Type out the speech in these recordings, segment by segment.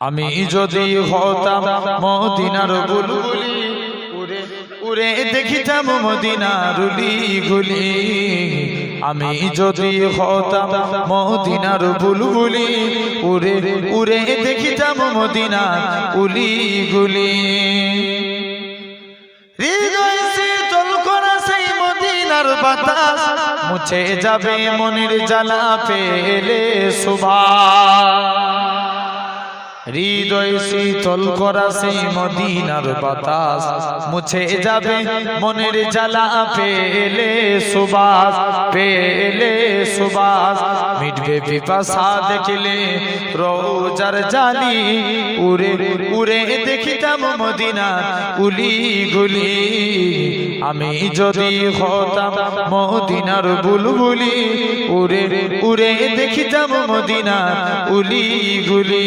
আমি যদি হতাম মদিনার বুলবুলি উড়ে দেখিতাম মদিনার গুলি। আমি যদি হতাম মদিনার বুলবুলি উড়ে উড়ে দেখিতাম মদিনার উলি গুলি মদিনার বাতাস মুছে যাবে মনের জ্বালা পেলে সুভা হৃদয় শীতল করা সেই মদিনার বাতাস। মুছে যাবে মনের জ্বালা পেলে সুবাস। পেলে সুবাস, মিটবে পিপাসা দেখলে রোজার জালি। উড়ে উড়ে দেখিতাম মদিনা, উলি গুলি। আমি যদি হতাম মদিনার বুলবুলি, উড়ে উড়ে দেখিতাম মদিনা, উলি গুলি।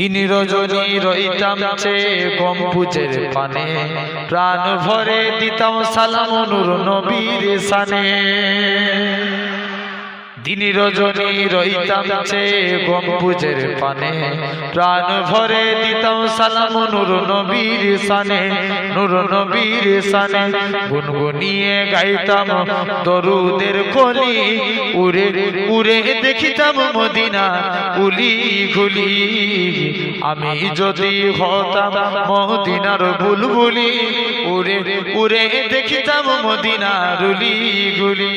দিন রজনী রইতাম চে গম্বুজের পানে। প্রাণ ভরে দিতাম সালাম নূর নবীর সানে। দিন রজনী রইতাম চে গম্বুজের পানে। প্রাণ ভরে দিতাম সালাম নূর নবীর সানে, নূর নবীর সানে। গুনগুনিয়ে গাইতাম দরুদের কলি, উড়ে উড়ে দেখিতাম মদিনা, উলি গুলি আমি যদি হতাম মদিনার বুলবুলি, উড়ে উড়ে দেখিতাম মদিনার উলি গুলি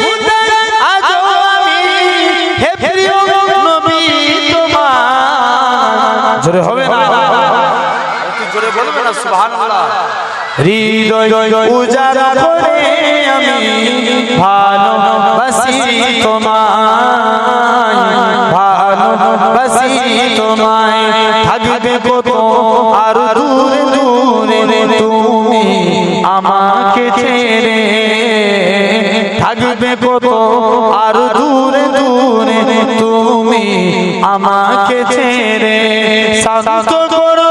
হৃদয় উজাড় করে আমি ভালোবাসি তোমায় ভালোবাসি তোমায়। থাকবে কত আর দূরে দূরে তুমি আমাকে ছেড়ে। থাকবে কত আর দূরে দূরে তুমি আমাকে ছেড়ে। করো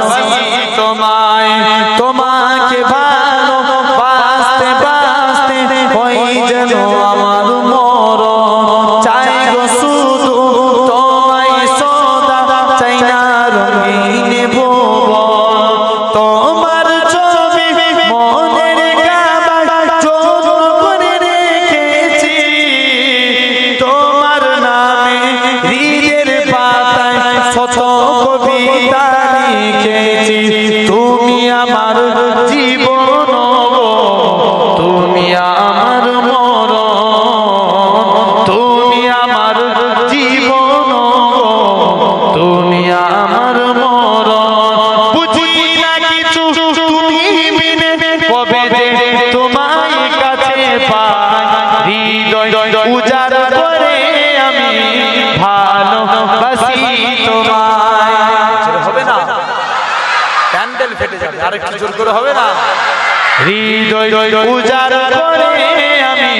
কবিতা তুমি আমার জীবন তুমি আমার মরণ, তুমি আমার জীবন তুমি আমার মরণ। বুঝি না কিছু তুমি কবে যে তোমায় কাছে পাই। হৃদয় উজাড় আরেকটু জোর করে হবে না? হৃদয় পূজার করে আমি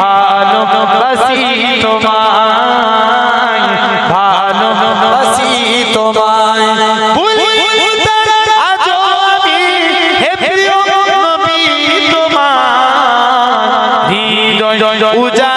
ভালোবাসি তোমায়। ভালোবাসি তোমায়। পূজা